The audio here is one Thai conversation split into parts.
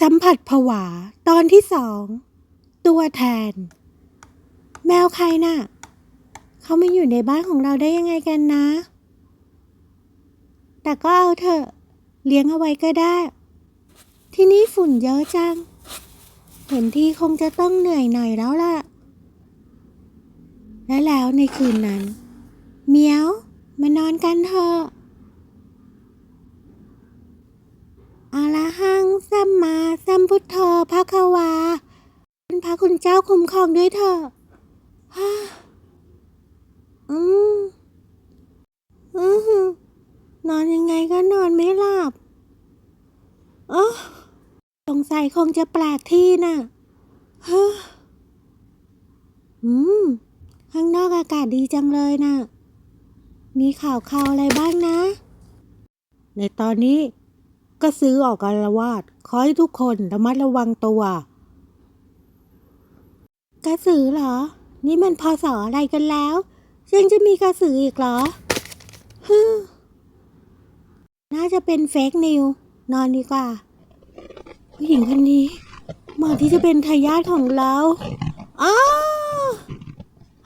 สัมผัสผวา ตอนที่สอง ตัวแทน แมวใครน่ะ เขามาอยู่ในบ้านของเราได้ยังไงกันนะ แต่ก็เอาเถอะ เลี้ยงเอาไว้ก็ได้ ที่นี่ฝุ่นเยอะจัง เห็นที่คงจะต้องเหนื่อยหน่อยแล้วล่ะ และแล้วในคืนนั้น เมียว มานอนกันเถอะอาละหัง สัมพุทโธภะควาเป็นพระคุณเจ้าคุ้มครองด้วยเถอะฮ่าอืมอือหือนอนยังไงก็นอนไม่หลับเออสงสัยคงจะแปลกที่น่ะฮ่าอืม ข้างนอกอากาศดีจังเลยน่ะ มีข่าวข่าวอะไรบ้างนะ ในตอนนี้ ก็ซื้อออกอารวาสขอให้ทุกคนระมัดระวังตัวกระสือเหรอ นี่มันพอสออะไรกันแล้วยังจะมีกระสืออีกเหรอฮึน่าจะเป็นเฟกนิวนอนดีกว่า ผู้หญิงคนนี้เหมาะที่จะเป็นทายาทของเราอ้า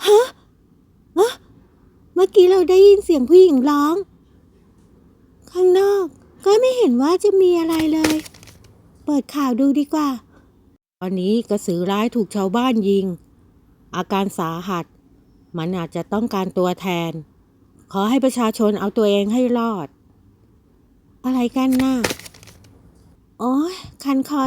ฮะอะเมื่อกี้เราได้ยินเสียงผู้หญิงร้อง ข้างนอกก็ไม่ เห็นว่าจะมีอะไรเลย เปิดข่าวดูดีกว่า ตอนนี้กระสือร้ายถูกชาวบ้านยิง อาการสาหัส มันอาจจะต้องการตัวแทน ขอให้ประชาชนเอาตัวเองให้รอด อะไรกันน่ะ โอ้ยคันคอ